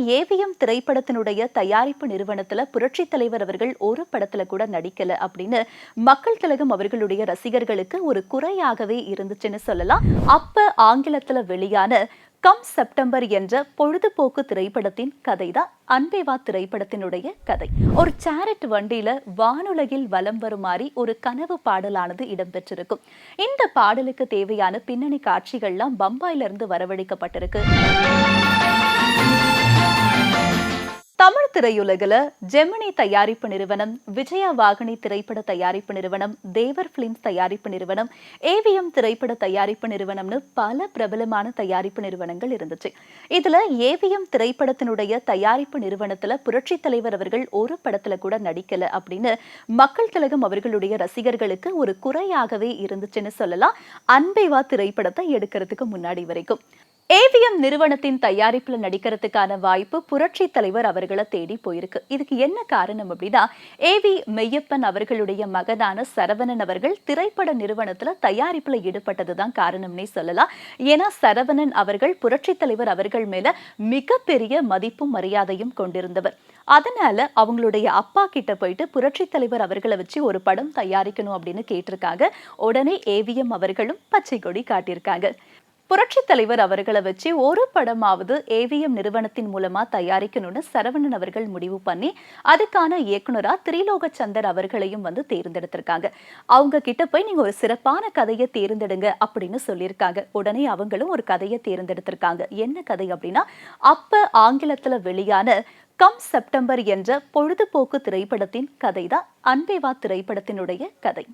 AVM திரைப்படத்தினுடைய தயாரிப்பு நிறுவனத்துல புரட்சி தலைவர் அவர்கள் ஒரு படத்துல கூட நடிக்கல அப்படின்னு மக்கள் திலகம் அவர்களுடைய ரசிகர்களுக்கு ஒரு குறையாகவே இருந்துச்சுன்னு சொல்லலாம். அப்ப ஆங்கிலத்துல வெளியான கம் செப்டம்பர் என்ற பொழுதுபோக்கு திரைப்படத்தின் கதைதான் அன்பேவா திரைப்படத்தினுடைய கதை. ஒரு சேரட் வண்டியில வானுலகில் வலம் வருமாறி ஒரு கனவு பாடலானது இடம்பெற்றிருக்கும். இந்த பாடலுக்கு தேவையான பின்னணி காட்சிகள்லாம் பம்பாயிலிருந்து வரவழைக்கப்பட்டிருக்கு. தமிழ் திரையுலகில் ஜெமினி தயாரிப்பு நிறுவனம் விஜயா வாகினி திரைப்பட தயாரிப்பு நிறுவனம் தேவர் பிலிம்ஸ் தயாரிப்பு நிறுவனம் ஏவிஎம் திரைப்பட தயாரிப்பு நிறுவனம்னு பல பிரபலமான தயாரிப்பு நிறுவனங்கள் இருந்துச்சு. இதுல ஏவிஎம் திரைப்படத்தினுடைய தயாரிப்பு நிறுவனத்துல புரட்சி தலைவர் அவர்கள் ஒரு படத்துல கூட நடிக்கல அப்படின்னு மக்கள் திலகம் அவர்களுடைய ரசிகர்களுக்கு ஒரு குறையாகவே இருந்துச்சுன்னு சொல்லலாம். அன்பைவா திரைப்படத்தை எடுக்கிறதுக்கு முன்னாடி வரைக்கும். ஏவிஎம் நிறுவனத்தின் தயாரிப்புல நடிக்கிறதுக்கான வாய்ப்பு புரட்சி தலைவர் அவர்களை தேடி போயிருக்கு. இதுக்கு என்ன காரணம் அப்படின்னா ஏவி மெய்யப்பன் அவர்களுடைய மகனான சரவணன் அவர்கள் திரைப்பட நிறுவனத்துல தயாரிப்புல ஈடுபட்டதுதான் காரணம்னே சொல்லலாம். ஏன்னா சரவணன் அவர்கள் புரட்சி தலைவர் அவர்கள் மேல மிகப்பெரிய மதிப்பும் மரியாதையும் கொண்டிருந்தவர். அதனால அவங்களுடைய அப்பா கிட்ட போயிட்டு புரட்சி தலைவர் அவர்களை வச்சு ஒரு படம் தயாரிக்கணும் அப்படின்னு கேட்டிருக்காங்க. உடனே ஏவிஎம் அவர்களும் பச்சை கொடி காட்டியிருக்காங்க. புரட்சி தலைவர் அவர்களை வச்சு ஒரு படமாவது ஏவிஎம் நிறுவனத்தின் மூலமா தயாரிக்கணும்னு சரவணன் அவர்கள் முடிவு பண்ணி அதுக்கான இயக்குனரா திரிலோக சந்தர் அவர்களையும் வந்து தேர்ந்தெடுத்திருக்காங்க. அவங்க கிட்ட போய் நீங்க ஒரு சிறப்பான கதையை தேர்ந்தெடுங்க அப்படின்னு சொல்லியிருக்காங்க. உடனே அவங்களும் ஒரு கதையை தேர்ந்தெடுத்திருக்காங்க. என்ன கதை அப்படின்னா அப்ப ஆங்கிலத்துல வெளியான கம் செப்டம்பர் என்ற பொழுதுபோக்கு திரைப்படத்தின் கதை தான் அன்பேவா திரைப்படத்தினுடைய கதை.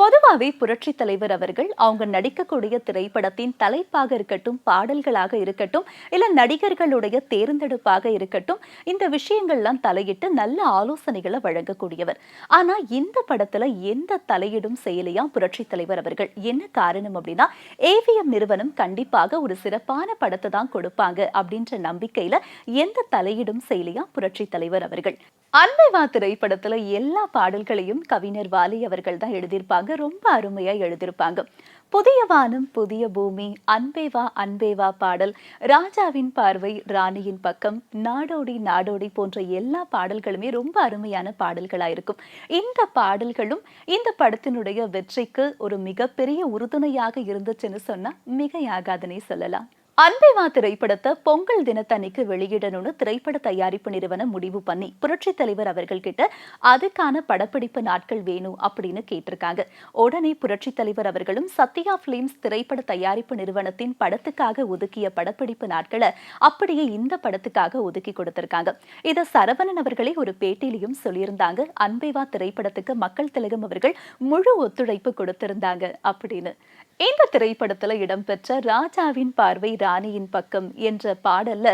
பொதுவாகவே புரட்சி தலைவர் அவர்கள் அவங்க நடிக்கக்கூடிய திரைப்படத்தின் தலைப்பாக இருக்கட்டும் பாடல்களாக இருக்கட்டும் இல்ல நடிகர்களுடைய தேர்ந்தெடுப்பாக இருக்கட்டும் இந்த விஷயங்கள்லாம் தலையிட்டு நல்ல ஆலோசனைகளை வழங்கக்கூடியவர். ஆனா இந்த படத்துல எந்த தலையிடும் செய்யலையா புரட்சி தலைவர் அவர்கள்? என்ன காரணம் அப்படின்னா ஏவிஎம் நிறுவனம் கண்டிப்பாக ஒரு சிறப்பான படத்தை தான் கொடுப்பாங்க அப்படின்ற நம்பிக்கையில எந்த தலையிடும் செயலியா புரட்சி தலைவர் அவர்கள்? அன்பைவா திரைப்படத்துல எல்லா பாடல்களையும் கவிஞர் வாலி அவர்கள் தான் எழுதியிருப்பாங்க. ரொம்ப அருமையா எழுதியிருப்பாங்க. புதிய வானம் புதிய பூமி அன்பேவா அன்பேவா பாடல் ராஜாவின் பார்வை ராணியின் பக்கம் நாடோடி நாடோடி போன்ற எல்லா பாடல்களுமே ரொம்ப அருமையான பாடல்களா இருக்கும். இந்த பாடல்களும் இந்த படத்தினுடைய வெற்றிக்கு ஒரு மிகப்பெரிய உறுதுணையாக இருந்துச்சுன்னு சொன்னா மிகையாகாதனே சொல்லலாம். அன்பேவா திரைப்படத்தை பொங்கல் தினத்தன்னைக்கு வெளியிடணும்னு திரைப்பட தயாரிப்பு நிறுவனம் முடிவு பண்ணி புரட்சி தலைவர் அவர்கள் கிட்ட அதுக்கான படப்பிடிப்பு நாட்கள் வேணும் அப்படின்னு கேட்டிருக்காங்க. உடனே புரட்சி தலைவர் அவர்களும் சத்யா பிலிம்ஸ் திரைப்பட தயாரிப்பு நிறுவனத்தின் படத்துக்காக ஒதுக்கிய படப்பிடிப்பு நாட்களை அப்படியே இந்த படத்துக்காக ஒதுக்கி கொடுத்திருக்காங்க. இதை சரவணன் அவர்களே ஒரு பேட்டியிலையும் சொல்லியிருந்தாங்க. அன்பேவா திரைப்படத்துக்கு மக்கள் திலகம் அவர்கள் முழு ஒத்துழைப்பு கொடுத்திருந்தாங்க அப்படின்னு. இந்த திரைப்படத்துல இடம்பெற்ற ராஜாவின் பார்வை ராணியின் பக்கம் என்ற பாடல்ல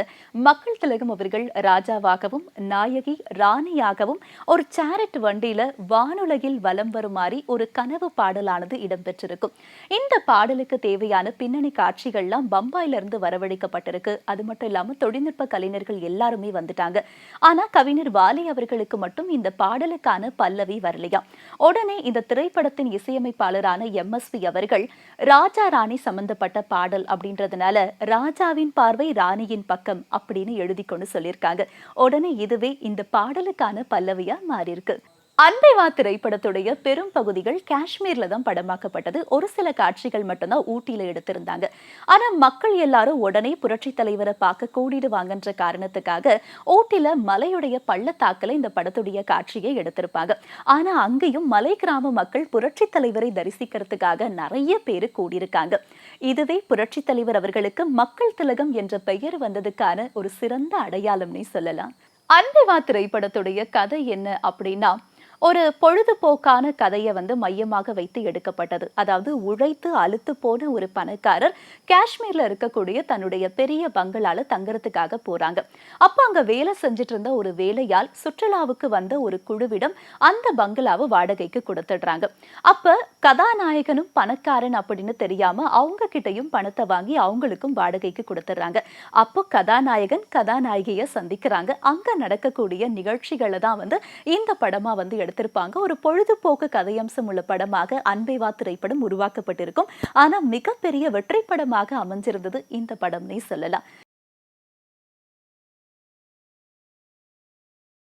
மக்கள் திலகம் அவர்கள் ராஜாவாகவும் நாயகி ராணியாகவும் ஒரு சேரட் வண்டியில வானுலகில் வலம் வருமாறி ஒரு கனவு பாடலானது இடம்பெற்றிருக்கும். இந்த பாடலுக்கு தேவையான பின்னணி காட்சிகள்லாம் பம்பாயில இருந்து வரவழைக்கப்பட்டிருக்கு. அது மட்டும் இல்லாம தொழில்நுட்ப கலைஞர்கள் எல்லாருமே வந்துட்டாங்க. ஆனா கவிஞர் வாலி அவர்களுக்கு மட்டும் இந்த பாடலுக்கான பல்லவி வரலையா உடனே இந்த திரைப்படத்தின் இசையமைப்பாளரான எம் எஸ் பி அவர்கள் ராஜா ராணி சம்பந்தப்பட்ட பாடல் அப்படின்றதுனால ராஜாவின் பார்வை ராணியின் பக்கம் அப்படின்னு எழுதி கொண்டு சொல்லியிருக்காங்க. உடனே இதுவே இந்த பாடலுக்கான பல்லவியா மாறியிருக்கு. அன்பைவா திரைப்படத்துடைய பெரும் பகுதிகள் காஷ்மீர்ல தான் படமாக்கப்பட்டது. ஒரு சில காட்சிகள் மட்டும்தான் ஊட்டியில எடுத்திருந்தாங்க. ஆனா மக்கள் எல்லாரும் உடனே புரட்சி தலைவரை பார்க்க கூடிடுவாங்கன்ற காரணத்துக்காக ஊட்டில மலையுடைய பள்ளத்தாக்கில இந்த படத்துடைய காட்சியை எடுத்திருப்பாங்க. ஆனா அங்கேயும் மலை கிராம மக்கள் புரட்சி தலைவரை தரிசிக்கிறதுக்காக நிறைய பேர் கூடியிருக்காங்க. இதுவே புரட்சி தலைவர் அவர்களுக்கு மக்கள் திலகம் என்ற பெயர் வந்ததுக்கான ஒரு சிறந்த அடையாளம்னே சொல்லலாம். அன்பிவா திரைப்படத்துடைய கதை என்ன அப்படின்னா ஒரு பொழுதுபோக்கான கதையை வந்து மையமாக வைத்து எடுக்கப்பட்டது. அதாவது உழைத்து அழுத்து போன ஒரு பணக்காரர் காஷ்மீர்ல இருக்கக்கூடிய தன்னுடைய பெரிய பங்களால தங்கறதுக்காக போறாங்க. அப்ப அங்க வேலை செஞ்சுட்டு இருந்த ஒரு வேலையால் சுற்றுலாவுக்கு வந்த ஒரு குழுவிடம் அந்த பங்களாவை வாடகைக்கு கொடுத்துடுறாங்க. அப்ப கதாநாயகனும் பணக்காரன் அப்படின்னு தெரியாம அவங்க கிட்டயும் பணத்தை வாங்கி அவங்களுக்கும் வாடகைக்கு கொடுத்துடுறாங்க. அப்போ கதாநாயகன் கதாநாயகிய சந்திக்கிறாங்க. அங்க நடக்கக்கூடிய நிகழ்ச்சிகளை தான் வந்து இந்த படமா வந்து எடுத்திருப்பாங்க. ஒரு பொழுதுபோக்கு கதையம்சம் உள்ள படமாக அன்பைவா திரைப்படம் உருவாக்கப்பட்டிருக்கும். ஆனா மிகப்பெரிய வெற்றி படமாக அமைஞ்சிருந்தது இந்த படம்னே சொல்லலாம்.